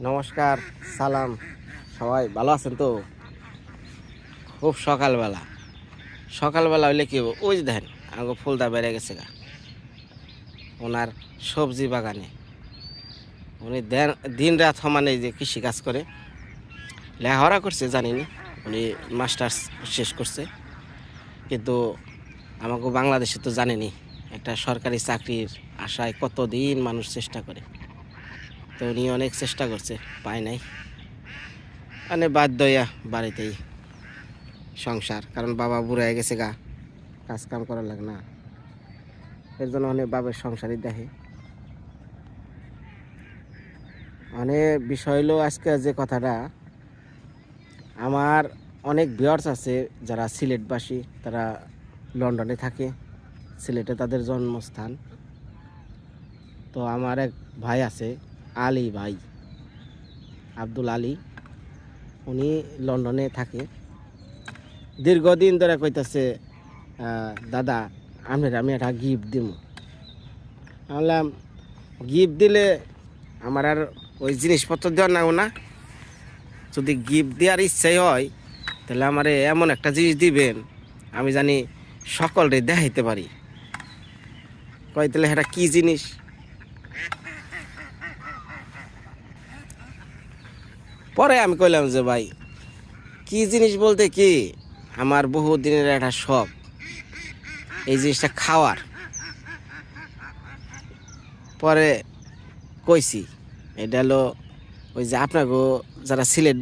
নমস্কার, সালাম। সবাই ভালো আছেন তো? খুব সকালবেলা। সকালবেলা হইলে কি? ওই যে দেখেন, আমাকে ফুলদা বেড়ে গেছে গা। ওনার সবজি বাগানে। উনি দেন- দিন রাত সমানে যে কৃষি কাজ করে। লেখাপড়া করছে জানি না উনি মাস্টার্স শেষ করছে। কিন্তু আমাকে বাংলাদেশে তো জানেনি, একটা সরকারি চাকরির আশায় কতদিন মানুষ চেষ্টা করে। তো উনি অনেক চেষ্টা করছে, পায় নাই। মানে বাধ্য হইয়া বাড়িতেই সংসার, কারণ বাবা বুড়ো হয়ে গেছে গা কাজ কাম করার লাগে না। এর জন্য অনেক বাবার সংসারই দেখে। মানে বিষয় হলো আজকে যে কথাটা, আমার অনেক বিয়ার্স আছে যারা সিলেটবাসী, তারা লন্ডনে থাকে। সিলেটে তাদের জন্মস্থান। তো আমার এক ভাই আছে আলী ভাই, আব্দুল আলী। উনি লন্ডনে থাকে। দীর্ঘদিন ধরে কইতাছে দাদা, আপনার আমি একটা গিফট দিব বললাম গিফট দিলে আমার আর ওই জিনিসপত্র দেওয়ার নাও না। যদি গিফট দেওয়ার ইচ্ছাই হয়, তাহলে আমারে এমন একটা জিনিস দিবেন, আমি জানি সকলরে দেখাইতে পারি। কয়, তাহলে এটা কি জিনিস? পরে আমি কইলাম যে, ভাই, কি জিনিস বলতে কি? আমার বহু দিনের একটা শখ। এই জিনিসটা খাওয়ার। পরে কইছি, এটা হলো ওই যে আপনাকে যারা সিলেট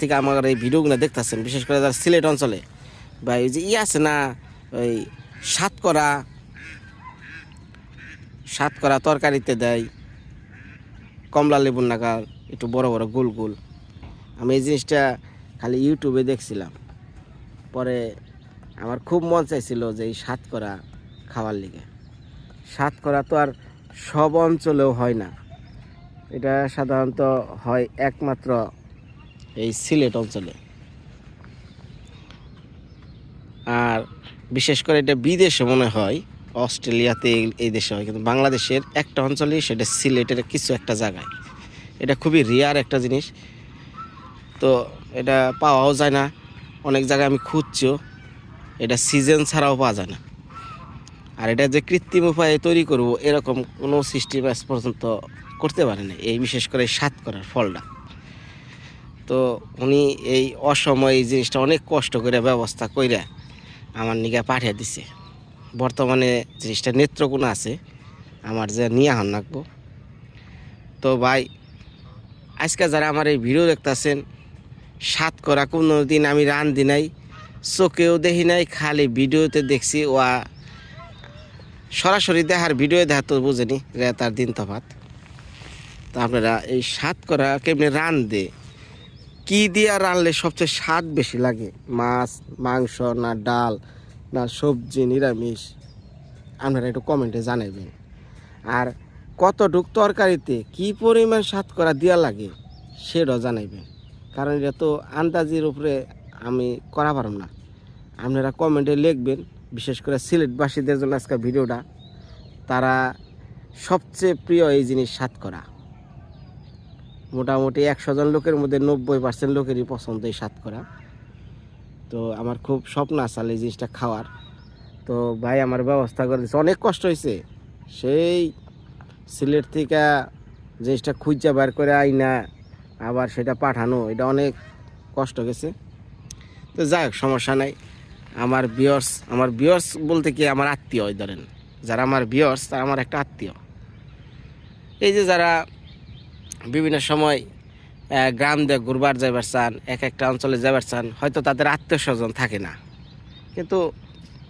থেকে আমার এই ভিডিওগুলো দেখতেছেন, বিশেষ করে যারা সিলেট অঞ্চলে বা ওই যে ই আছে না, ওই সাতকরা সাতকরা তরকারিতে দেয়, কমলা লেবুর নাগাল, একটু বড় বড় গোল গোল। আমি এই জিনিসটা খালি ইউটিউবে দেখছিলাম। পরে আমার খুব মন চাইছিল যে এই সাত করা খাওয়ার লিগে। সাতকরা তো আর সব অঞ্চলেও হয় না। এটা সাধারণত হয় একমাত্র এই সিলেট অঞ্চলে। আর বিশেষ করে এটা বিদেশে মনে হয়, অস্ট্রেলিয়াতে এই দেশে হয়, কিন্তু বাংলাদেশের একটা অঞ্চলেই সেটা সিলেটের কিছু একটা জায়গায়। এটা খুবই রেয়ার একটা জিনিস। তো এটা পাওয়াও যায় না। অনেক জায়গায় আমি খুঁজছিও। এটা সিজন ছাড়াও পাওয়া যায় না। আর এটা যে কৃত্রিম উপায়ে তৈরি করব, এরকম কোনো সিস্টেম আজ পর্যন্ত করতে পারে না এই বিশেষ করে সাত করার ফলটা। তো উনি এই অসময় এই জিনিসটা অনেক কষ্ট করে ব্যবস্থা কইরা আমার নিগা পাঠিয়ে দিছে। বর্তমানে জিনিসটা নেত্রকোনা আছে। আমার যে নিয়ে হন রাখব তো ভাই, আজকে যারা আমার এই ভিডিও দেখতেছেন সাত করা কোনো দিন আমি রান দি নাই, চোখেও দেখি নাই, খালি ভিডিওতে দেখছি, ওয়া সরাসরি দেখার ভিডিও দেখা তো বুঝেনি রাত আর দিন তফাত তো আপনারা এই স্বাদ করা কেমনি রান দে কি দিয়ে রানলে সবচেয়ে স্বাদ বেশি লাগে? মাছ, মাংস না ডাল, না সবজি, নিরামিষ? আপনারা একটু কমেন্টে জানাবেন আর কতটুক তরকারিতে কি পরিমাণ স্বাদ করা দেওয়া লাগে, সেটাও জানাইবেন। কারণ এটা তো আন্দাজের উপরে আমি করা পারব না। আপনারা কমেন্টে লিখবেন, বিশেষ করে সিলেটবাসীদের জন্য আজকে ভিডিওটা। তারা সবচেয়ে প্রিয় এই জিনিস স্বাদ করা। মোটামুটি একশো জন লোকের মধ্যে নব্বই পার্সেন্ট লোকেরই পছন্দ এই স্বাদ করা। তো আমার খুব স্বপ্ন আসাল এই জিনিসটা খাওয়ার। তো ভাই আমার ব্যবস্থা করে দিচ্ছে অনেক কষ্ট হয়েছে সেই সিলেট থেকে জিনিসটা খুঁজা বার করে আইনা আবার সেটা পাঠানো, এটা অনেক কষ্ট গেছে। তো যাই হোক, সমস্যা নাই। আমার বিয়র্স আমার বিয়র্স বলতে কি, আমার আত্মীয় ধরেন। যারা আমার বিয়র্স তারা আমার একটা আত্মীয়। এই যে যারা বিভিন্ন সময় গ্রাম দিয়ে ঘুরবার যাইবার চান, এক একটা অঞ্চলে যাবার চান, হয়তো তাদের আত্মীয় স্বজন থাকে না। কিন্তু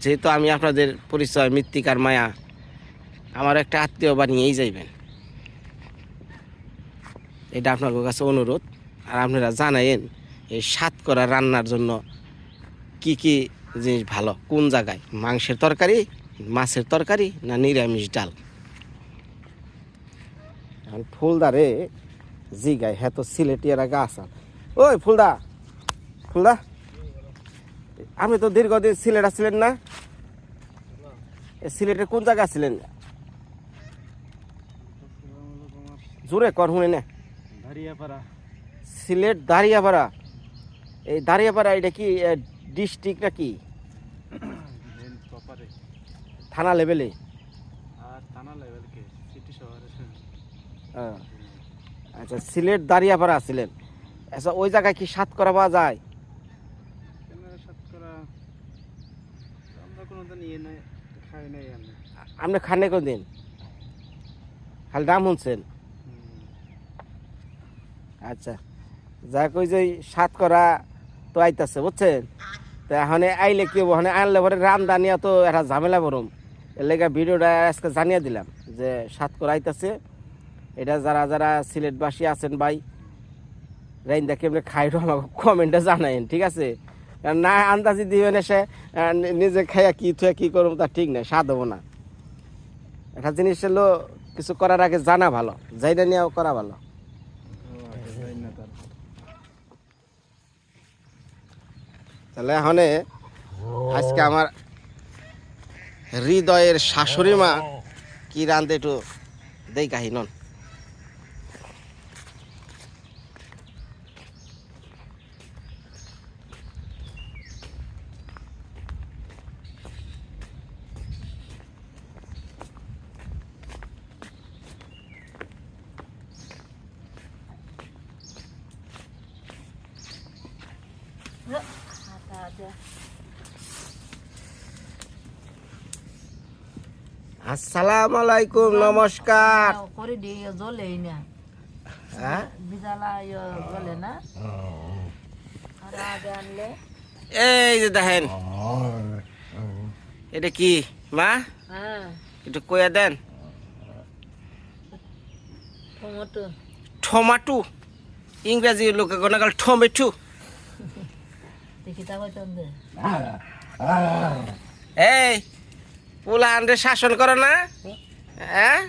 যেহেতু আমি আপনাদের পরিচয়, মৃত্তিকার মায়া আমার একটা আত্মীয় বানিয়েই যাইবেন। এটা আপনার কাছে অনুরোধ। আর আপনারা জানাইন এই স্বাদ করা রান্নার জন্য কি কি জিনিস ভালো? কোন জায়গায়? মাংসের তরকারি, মাছের তরকারি না নিরামিষ ডাল? এখন ফুলদারে জিগায় হ্যাঁ তো সিলেটিয়ারা গাছ ওই ফুলদা ফুলদা আপনি তো দীর্ঘদিন সিলেট আসছিলেন না। এ সিলেটের কোন জায়গা ছিলেন জোরে কর, শুনে না। দাঁড়িয়াপাড়া। সিলেট দাঁড়িয়াপাড়া। এই দাঁড়িয়াপাড়া এটা কি ডিস্ট্রিক্ট না কি? থানা লেভেলে। আচ্ছা সিলেট দাঁড়িয়াপাড়া ছিলেন আচ্ছা ওই জায়গায় কি সাত করা পাওয়া যায়? আপনি খানে কোন দিন খালি নাম শুনছেন? আচ্ছা। যা কই যে সাত করা তো আইতাছে, বুঝছেন? তো এখন আইলে কি হব? মানে আনলে পরে রামদানিয়া তো একটা ঝামেলা বরম। এর লেগে ভিডিওটা আজকে জানিয়ে দিলাম যে সাত করা আইতাছে। এটা যারা যারা সিলেটবাসী আছেন ভাই, রাইন্দা কেমনে খাইরো আমাকে কমেন্টে জানাইন ঠিক আছে? না আন্দাজি দিবেন এসে নিজে খাইয়া কি থুয়া কি করব তা ঠিক নাই, স্বাদ হব না। একটা জিনিস হলো, কিছু করার আগে জানা ভালো, যাইটা নিয়েও করা ভালো। তাহলে এখন আজকে আমার হৃদয়ের শাশুড়ি মা কি রান্ধে একটু দেই কাহি আসসালামু আলাইকুম নমস্কার করে দিয়ে জ্বলেই না। হ্যাঁ? বিজালা ইয়ে জ্বলে না? এই যে দেখেন। এটা কি? মা? হ্যাঁ। একটু কইয়া দেন। টমেটো। টমাটো? ইংরেজি লোকে গণকাল টমেটো? দেখি এই পোলা আন্ডে শাসন করো না? হ্যাঁ?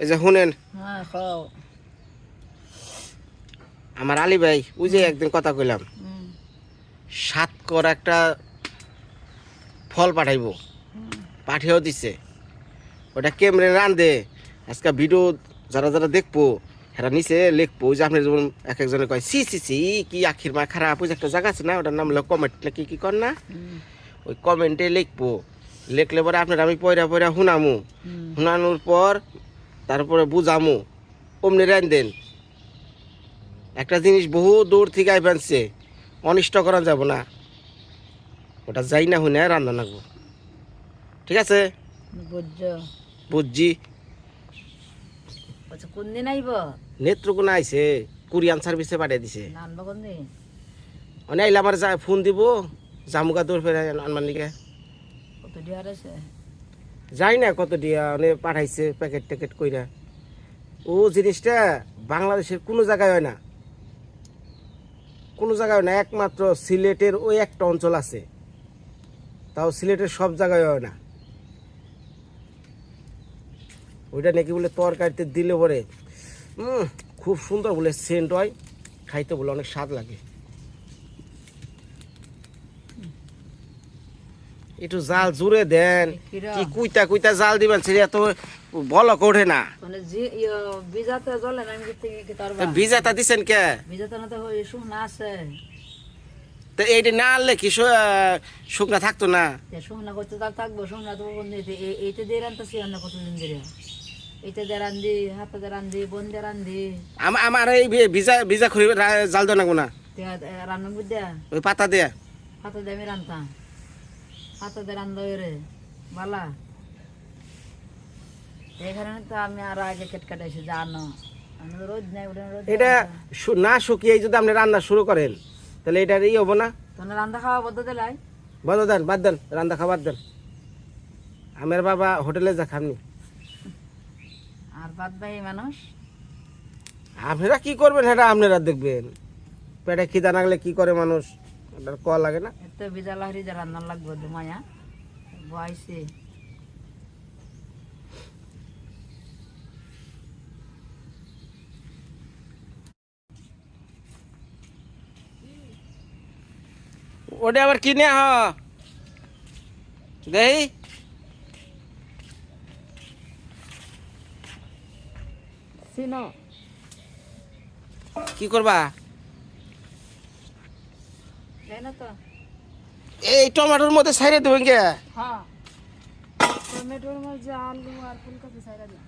এই যে শুনেন হ্যাঁ আমার আলী ভাই ওই যে একদিন কথা কইলাম হুম, সাত কর একটা ফল পাঠাইবো। পাঠিয়েও দিছে। ওটা কেমনে রান্ধে? আজকে ভিডিও যারা যারা দেখব এরা নিচে লিখব ওই যে আপনি যেমন এক একজনে কয় সি সি সি কি আখির মা খারাপ ওই একটা জায়গা আছে না ওটার নাম হলো কমেন্ট কি কি কর না? ওই কমেন্টে লিখব। লিখলে পরে আপনার আমি পয়রা পয়রা শুনামু। শুনানোর পর তারপরে বুঝামু। অমনি রান্ধেন একটা জিনিস বহু দূর থেকে আই পানছে অনিষ্ট করা যাব না। ওটা যাই না শুনে রান্না লাগবো। ঠিক আছে? বুঝছ। আচ্ছা কোন দিন আইব? নেত্রকোনা আইছে কুরিয়ান সার্ভিসে পাঠিয়ে দিছে। নানবা কোন দিন অনেক আইলে আমার যা ফোন দিব জামুকা দৌড় ফেরে আনবার লিগে। কত ডিয়ার আছে? যাই না কত দিয়া অনেক পাঠাইছে প্যাকেট ট্যাকেট কইরা। ও জিনিসটা বাংলাদেশের কোনো জায়গায় হয় না। কোনো জায়গায় না একমাত্র সিলেটের ওই একটা অঞ্চল আছে। তাও সিলেটের সব জায়গায় হয় না। ওইটা নাকি বলে তরকারিতে দিলে পরে খুব সুন্দর বলে সেন্ট হয় খাইতে বলে অনেক স্বাদ লাগে। একটু জাল জুড়ে দেন কি কুইতা কুইতা জাল দিবেন সেটা তো বলক ওঠে না। মানে ইয়ে বিজাতে জ্বলে না আমি কি বিজাতে না তো শুকনা আছে। তো এইটা না আনলে কি শুকনা থাকতো না? শুকনা করতে তার থাকব শুকনা তো দিতে এইটা দিয়ে রান্তাছি অন্য কতদিন ধরে? এইটা দিয়ে রান্ধি হাতে দিয়ে রান্ধি বোন দিয়ে রান্ধি। আমা- আমার এই ভিজা ভিজা খুঁড়ি রা- জাল দেওয়া না? রান্না ওই পাতা দেয়া? আমি রান্তাম। হাতে দিয়ে রান্ধা রে বালা। এই কারণে তো আমি আরও আগে কেট কাটাইছি জানো। আমি তো নাই এটা না শুকিয়ে যদি আপনি রান্না শুরু করেন তাহলে এটা ই হব না। রান্না খাওয়া বদ্ধ দিলাই বন্ধ দেন বাদ দেন রান্না খাবার দেন। আমার বাবা হোটেলে যা খাননি। আর বাদ ভাই মানুষ? আপনারা কি করবেন সেটা আপনারা দেখবেন। পেটে খিদা না গেলে কি করে মানুষ? ওটার ক লাগে না। এত বিজা লাহরি যে রান্না লাগবে দুমায়া বয়সে। ওটা আবার কিনে হ দেই চিনো কি করবা তাই না তো এই টমেটোর মধ্যে সাইরে দেবেন কে হ্যাঁ টমেটোর মধ্যে আলু আর ফুলকপি সাইরা দিই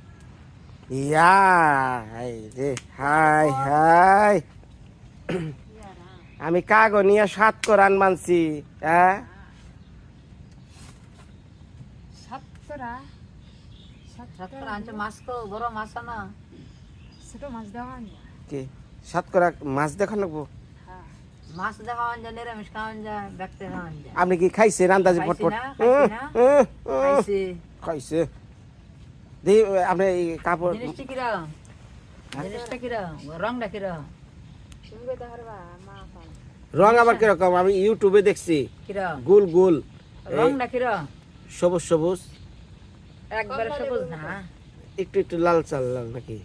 ইয়া হাই রে হাই হাই আমি কাগজ নিয়ে সাত কোরআন মানছি হ্যাঁ? আনছে মাছ আপনি কি খাইছেন আন্দাজি না, খাইছি আপনি কাপড় রংটা কিরম তুমি কইতে পারবা মা রং আবার কীরকম? আমি ইউটিউবে দেখছি। গোল গোল। রংটা কিরম? সবুজ সবুজ। একবারে সবুজ না? একটু একটু লাল চাল লাল নাকি?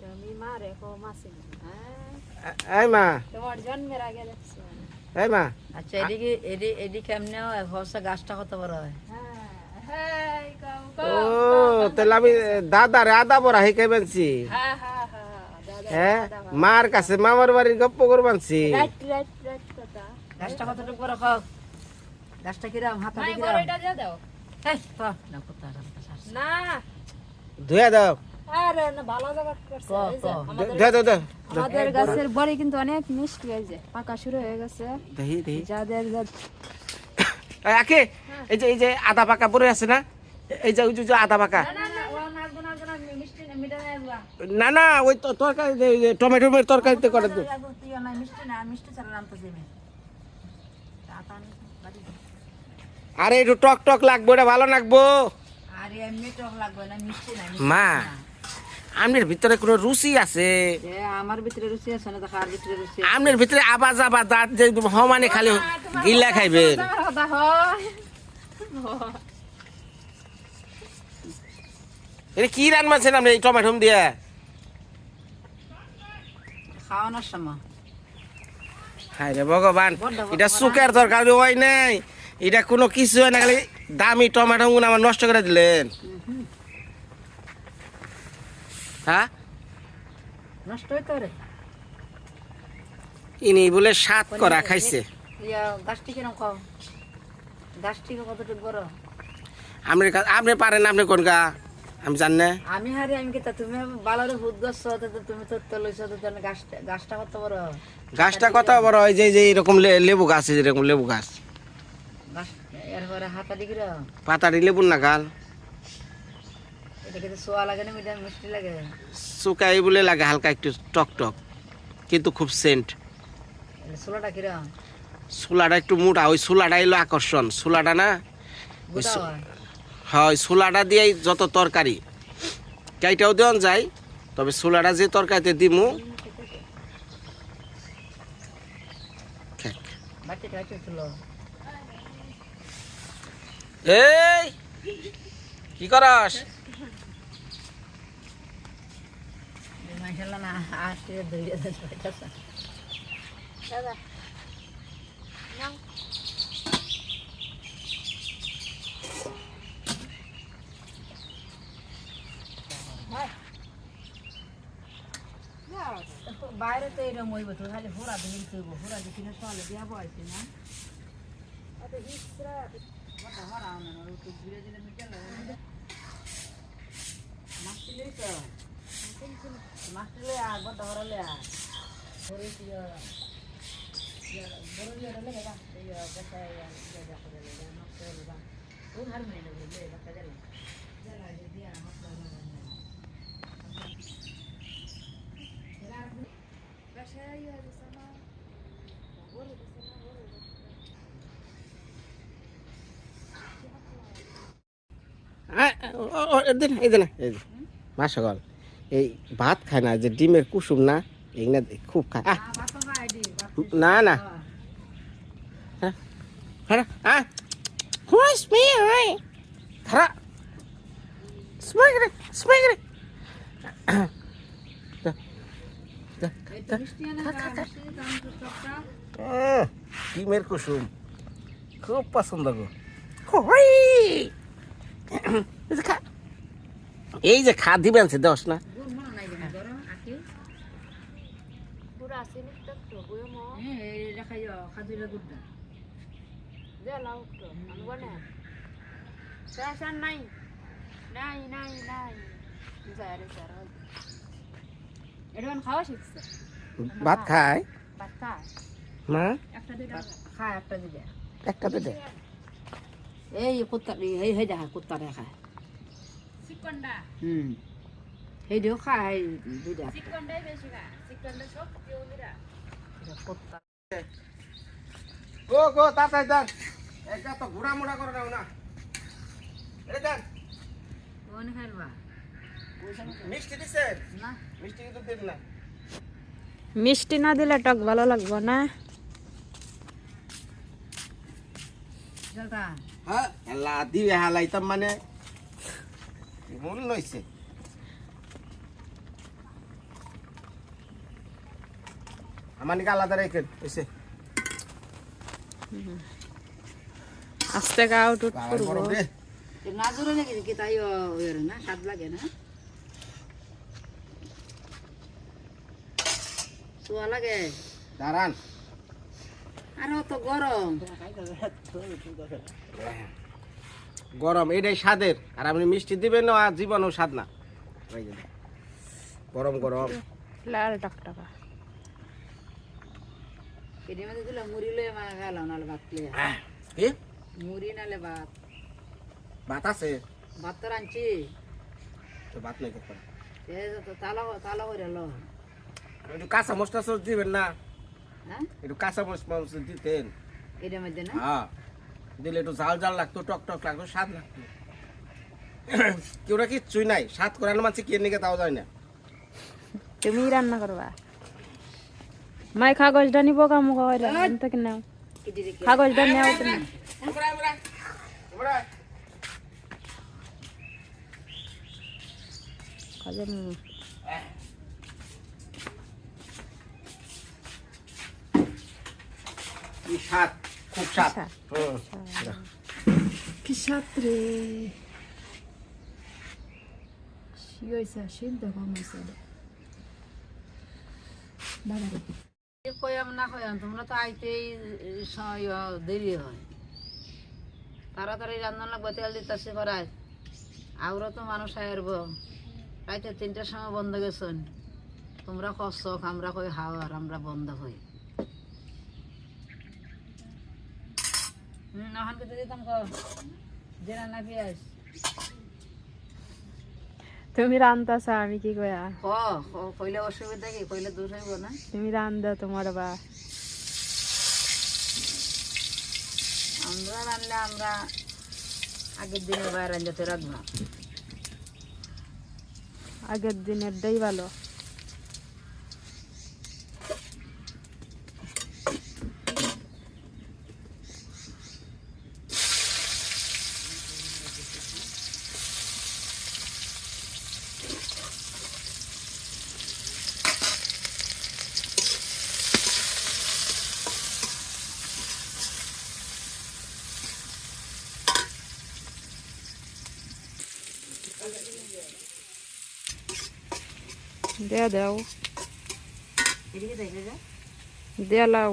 তুমি মা। রেখো মাসি এ- এই মা। তোমার জন্মের আগে দেখছি এই মা আচ্ছা এদিকে এমনি হচ্ছে গাছটা কত বড় হয়? ও তাহলে আমি দাদা রে আদা বড়া হেঁকে বানছি হ্যাঁ। মার কাছে মামার বাড়ির গপ্প করে বানছি গাছটা কতটুকু বড় খাও? গাছটা কিরম হাতা দিয়ে এই, তো, না? ধুয়ে দাও। আমাদের গাছের বড়ি কিন্তু অনেক মিষ্টি হয়েছে পাকা শুরু হয়ে গেছে। যাদের এই, আকে এই যে এই যে আদা পাকা পরে আছে না? এই যে ওই যে- যে আদা পাকা। না না ওই তরকারি টমেটো তরকারিতে করে না না। আরে একটু টক টক লাগবো এটা ভালো লাগবো। না না মা আমনের ভিতরে কোনো রুচি আছে? আমার ভিতরে রুচি আছে না দেখার ভিতরে রুচি আমনের ভিতরে আবাজ আবাজ দাঁত যে সমানে খালি গিল্লা খাইবেন। এটা কি রান মারছেন আপনি এই টমেটো দিয়ে? খাওয়ানোর সময়। হায় রে ভগবান এটা সুখের তরকারি হয় নাই। এটা কোনো কিছু হয় না খালি দামি টমেটো গুলো আমার নষ্ট করে দিলেন। হ্যাঁ? নষ্ট ইনি বলে সাত করা খাইছে। আপনি আপনি পারেন আপনি কোন গা? আমি জান না। আমি হারি আমি কি তা তুমি বালারে ভূত গাছ তুমি তো তো লইছো তো তাহলে গাছটা গাছটা কত বড়? গাছটা কত বড়? হয় যে যে এরকম লেবু গাছ এই যেরকম লেবু গাছ। এরপরে হাতা দিকে পাতারি লেবুর না গাল? এটা কিন্তু সোয়া লাগে না মিডিয়াম মিষ্টি লাগে? শুকাই বলে লাগে হালকা একটু টক টক কিন্তু খুব সেন্ট। সোলাটা কিরম? চুলাটা একটু মোটা ওই চুলাটা এলো আকর্ষণ। সোলাটা না হয় চুলাটা দিয়েই যত তরকারি। কাইটাও দেওয়া যায় তবে চুলাটা যে তরকারিতে দিমু এই কি করস? মাইশাল্লাহ না আসতে ধৈর্য ধরে বাইরে তো এরকম হইব তো খালি হোরা দিলে কইব হোরা দিলে চলে দিয়া বয়সে না? মাছলে আর বড় হরলে আর ধরে কি বড় দিয়ে রে লাগা এই কথা ইয়া যা করে le no sé lo va un armeno le le va a caer ya la idea no se lo আ- ও- ও- ও, এদিন এদিন এই যে, এই ভাত খায় না যে ডিমের কুসুম না এগুলা খুব খায় না না হ্যাঁ খারা আহ হুইস মি হাই স্মাইক রে স্মাইক রে এই তো মিষ্টি এনে দাঁড়া, মিষ্টি দাম তো টকটা। আহ, ডিমের কুসুম। খুব পছন্দ গো। এই যে খা। এই যে দিবেন সে দশ না? নাই নাই নাই নাই। খাওয়া শিখছে? ভাত খায়? বাচ্চা না একটা দুইটা একটা এই কুত্তা এই এই দেখা কুত্তা দেখা হুম। এই দিও খা এই দুইটা। চিকনটাই বেশি খা চিকনটা সব কেউ দিরা কুত্তা। গো গো তাড়াতাড়ি দেন এটা তো ঘোড়া মোড়া করে দাও না। এটা দেন কোন খাইবা মিষ্টি দিছেন? না। মিষ্টি কিন্তু দিন না। মিষ্টি না দিলে টক ভালো লাগবে না। জলটা হ্যাঁ হালাইতাম মানে। মন লইছে আমার নিকে আলাদা রেখে এসে আস্তে গাও টুট বাবার বড় না জোরে নাকি? তাই ওর না স্বাদ লাগে না? সোয়া লাগে। দাঁড়ান। আর অত গরম। গরম এটাই স্বাদের। আর আপনি মিষ্টি দিবেন না আর জীবনও স্বাদ না। গরম গরম। লাল টকটকা। মধ্যে দিলে মুড়ি লয়ে মা গেলাম নাহলে ভাত লয়ে। কি? মুড়ি নাহলে ভাত। ভাত আছে? ভাত তো রাঁধছি। তো ভাত নেই কখন এই তো তালা তালা করে লো। একটু কাঁচা মশলা সস দিবেন না? হ্যাঁ? একটু কাঁচা মশলা দিতেন। এটার মধ্যে না? হ্যাঁ। দিলে একটু ঝাল ঝাল লাগতো টক টক লাগতো স্বাদ লাগতো। কেউ না কিচ্ছুই নাই। স্বাদ করানো মাছ কি নিকে তাও যায় না। তুমি রান্না করবা? মাই কাগজটা নিব কাম করে থেকে নাও? কাগজটা নেও তুমি। কাজে সিদ্ধ কয়াম না কয়াম তোমরা তো আইতেই সময় দেরি হয়। তাড়াতাড়ি রান্না লাগবে তেল দিতেছে করায় আরও তো মানুষ আইব রাইতে তিনটার সময় বন্ধ গেছেন। তোমরা কষ্ট আমরা কই হাওয়ার আমরা বন্ধ হই হুম এখন কিন্তু দিতাম কো জেরা না পেঁয়াজ তুমি রান্তাছা আমি কি কয়া? কইলে অসুবিধা কি? কইলে দূর হইব না। তুমি রান্দা তোমার বা। আমরা রান্না আমরা আগের দিনে বাইরে রান্নাতে রাখব আগের দিনের দেই ভালো। দেয়া দাও। দেয়া লাও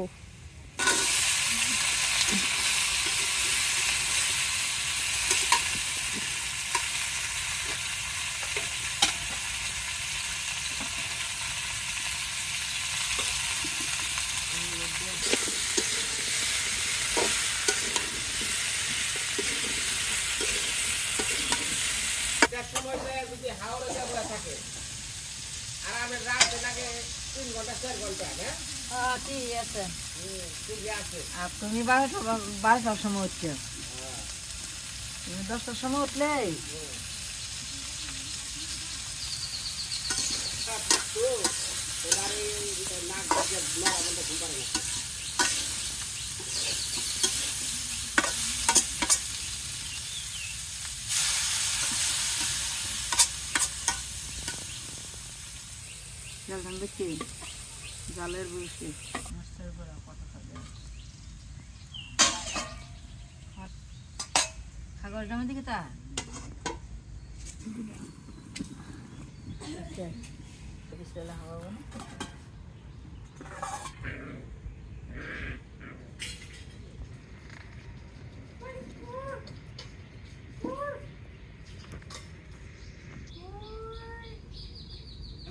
সময় যায় যদি হাওড়া যাব থাকে আর আমি রাতে লাগে তিন ঘণ্টা চার ঘণ্টা হ্যাঁ হ্যাঁ ঠিক আছে ঠিকই আছে আর তুমি বারোটা বারোটার সময় উঠছো। তুমি দশটার সময় উঠলে জালের বলছি মাছের বড়া কত খাবে কাগজটা মধ্যে কি তা বিসমিল্লাহ হওয়া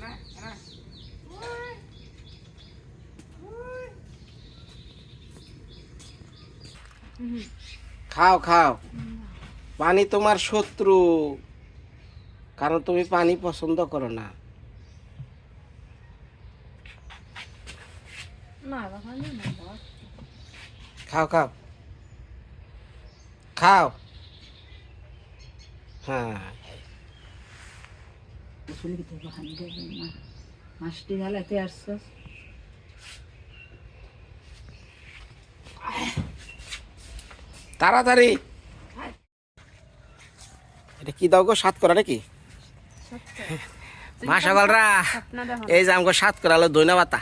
না খাও খাও পানি তোমার শত্রু। কারণ তুমি পানি পছন্দ করো না। খাও খাও। খাও। হ্যাঁ। মাছটি আসছস তাড়াতাড়ি। এটা কি দাও গো সাত করা নাকি? মা সকালরা এই যে আমাকে সাত করা হলো দইনা পাতা।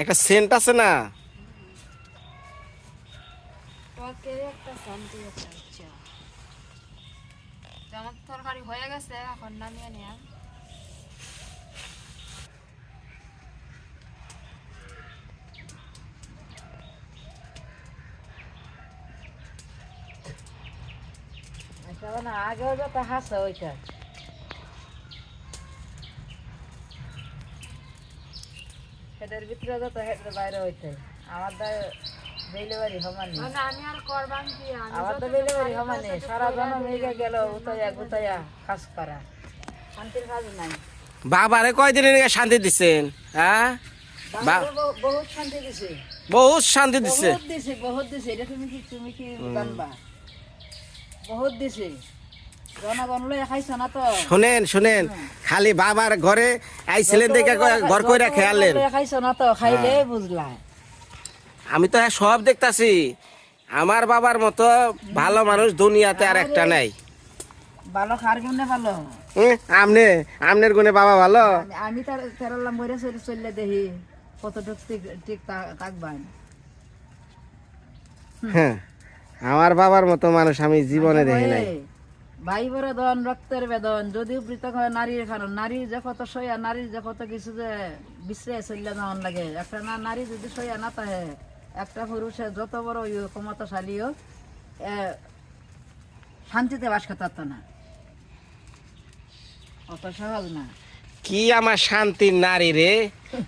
একটা সেন্ট আছে না? যেমন তরকারি হয়ে গেছে এখন নামিয়ে নিয়ে আচ্ছা না আগেও যত হাসে ওইটা। হেডের ভিতরে যত হেডের বাইরে হইতে আমার দা মানে আমার তো সারা জন মেয়ে গেল উতাইয়া গুতাইয়া কাজ করা। শান্তির কাজ নাই। বাবারে কয়দিনের আগে শান্তি দিচ্ছেন হ্যাঁ? বহুত শান্তি দিছে। বহুত শান্তি দিচ্ছে বহুত দিছে বহুত দিছে। এটা তুমি কি তুমি কি জানবা? বহুত দিছে। শুনেন শুনেন। খালি বাবার ঘরে আইছিলেন দেখে ঘর কইরা খেয়ালেন বুঝলা। আমি তো হ্যাঁ সব দেখতাছি। আমার বাবার মতো ভালো মানুষ দুনিয়াতে আর একটা নাই। ভালো খার ভালো? আমনে আমনের গুণে বাবা ভালো। আমি- তার তেরলাম বইরে চললে দেখি কতটুক ঠিক ঠিক থাকবান হ্যাঁ। আমার বাবার মতো মানুষ আমি জীবনে দেখি নাই। ভাই বেদন রক্তের বেদন যদিও পৃথক হয় নারীর কারণ নারী যে কত সইয়া নারীর যে কত কিছু যে বিশ্রে চললে যাওয়ান লাগে। একটা না নারী যদি সইয়া না থাকে একটা পুরুষে যত বড় ইয়ে ক্ষমতাশালী হোক শান্তিতে বাস করতে না। অত সহজ না। কি আমার শান্তির নারী রে?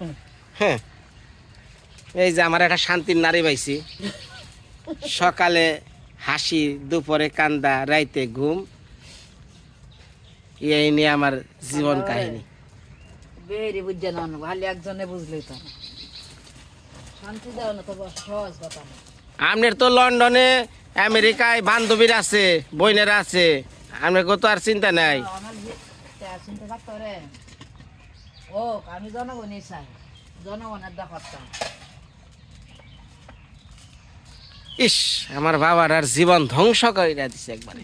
হ্যাঁ। এই যে আমার একটা শান্তির নারী পাইছি। সকালে হাসি দুপুরে কান্দা রাইতে ঘুম। এই নিয়ে আমার জীবন কাহিনী। বেরি বুঝছে না খালি একজনে বুঝলেই তো। শান্তি দেওয়া না তো সহজ কথা আপনার তো লন্ডনে আমেরিকায় বান্ধবীরা আছে বইনেরা আছে। আপনার তো আর চিন্তা নাই। আমার যে- তে আর চিন্তা থাকতো রে। ও আমি জনগণই চাই। জনগণের ইস আমার বাবার আর জীবন ধ্বংস করে দিছে একবারে।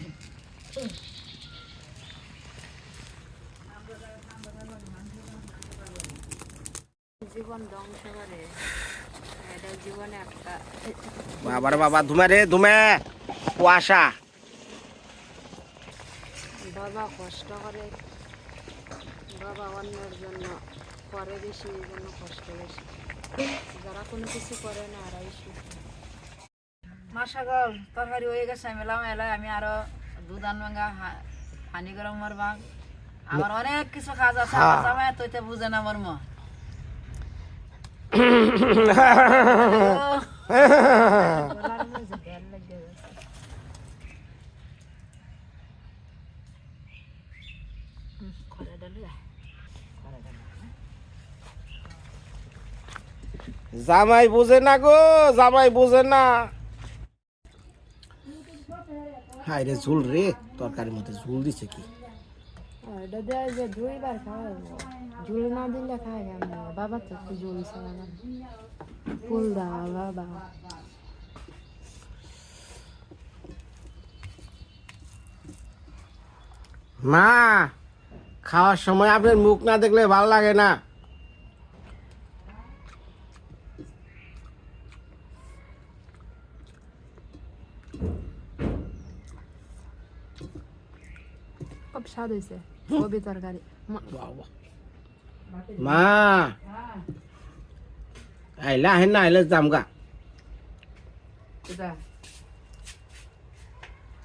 জীবন ধ্বংস করে। জীবনে একটা বাবার বাবা ধুমে রে ধুমে। কুয়াশা বাবা কষ্ট করে। বাবা অন্যের জন্য করে বেশি এই জন্য কষ্ট বেশি। যারা কোনো কিছু করে না আর মাসা গল তরকারি হয়ে গেছে আমি এলাম এলাই আমি আরও দুধ আনবাঙ্গা পানি গরম মারবাং আমার অনেক কিছু কাজ আছে আমার জামাই তৈতে বুঝে না মর্ম। জামাই বুঝে না গো জামাই বুঝে না। হাই রে ঝুল রে তরকারির মধ্যে ঝুল দিছে কি? ঝুল না দিলে খায় বাবা তো ঝুল ফুল দাও বাবা। মা খাওয়ার সময় আপনার মুখ না দেখলে ভালো লাগে না। খুব স্বাদ হয়েছে কবি তরকারি। মা- মা। আইলা হেন না আইলে যাম গা।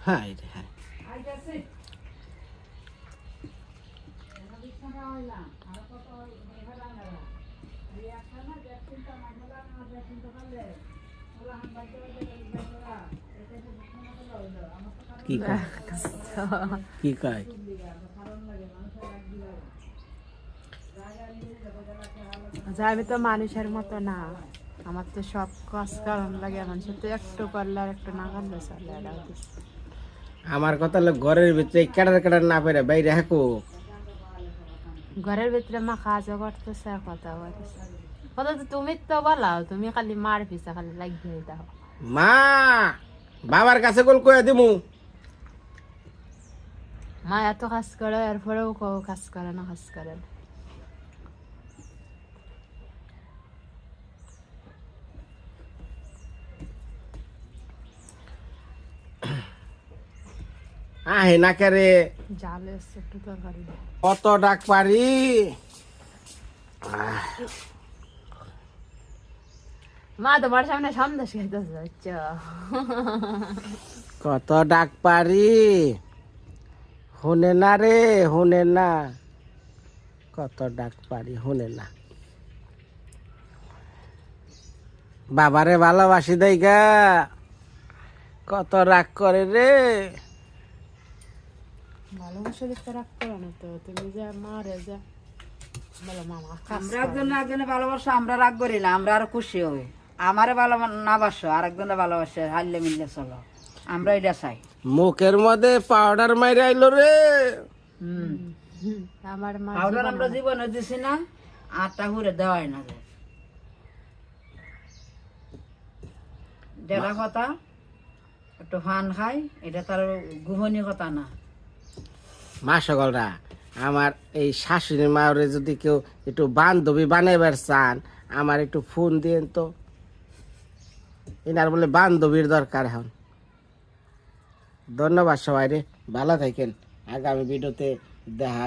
হাই রে হাই কি কয় আচ্ছা, আমি তো মানুষের মতো না। আমার তো সব কাজ কারণ লাগে মানুষের তো একটু করলে আর একটু না করলে চলে আমার কথা হলো ঘরের ভিতরে কেটার কেটার না পেরে বাইরে হাকু। ঘরের ভিতরে মা কাজও করতেছে কথা বলতেছে। কথা তো তুমি তো বলাও তুমি খালি মার পিছা খালি লাগিয়ে দাও। মা! বাবার কাছে গোল কয়ে দিমু। মা এত কাজ করে এরপরেও কাজ করে না কাজ করে না। আহে না কেরে জালে এসছে একটু তরকারি কত ডাক পারি? মা তোমার সামনে সন্দেশ খাইতেছে আচ্ছা। কত ডাক পারি? শুনে না রে শুনে না। কত ডাক পারি শুনে না। বাবারে ভালোবাসি দেই গা কত রাগ করে রে। ভালোবাসা দেখতে রাখতে না তো তুমি যা মারে যা। বলো মামা আমরা একজন একজনে ভালোবাসো আমরা রাগ করি না আমরা আরও খুশি হই। আমারে ভালো না বাসো আর একজনে ভালোবাসে হারলে মিললে চলো। আমরা এটা চাই। মুখের মধ্যে পাউডার মাইরে আইলো রে। আমার মা পাউডার আমরা জীবনে দিছি না আটটা ঘুরে দেওয়াই না যায় যেটা কথা একটু ফান খাই এটা তার গুহনী কথা না। মা সকলরা আমার এই শাশুড়ি মাওরে যদি কেউ একটু বান্ধবী বানাইবার চান আমার একটু ফোন দিয়েন তো। এনার বলে বান্ধবীর দরকার এখন। ধন্যবাদ সবাই রে ভালো থাকেন। আগামী ভিডিওতে দেখা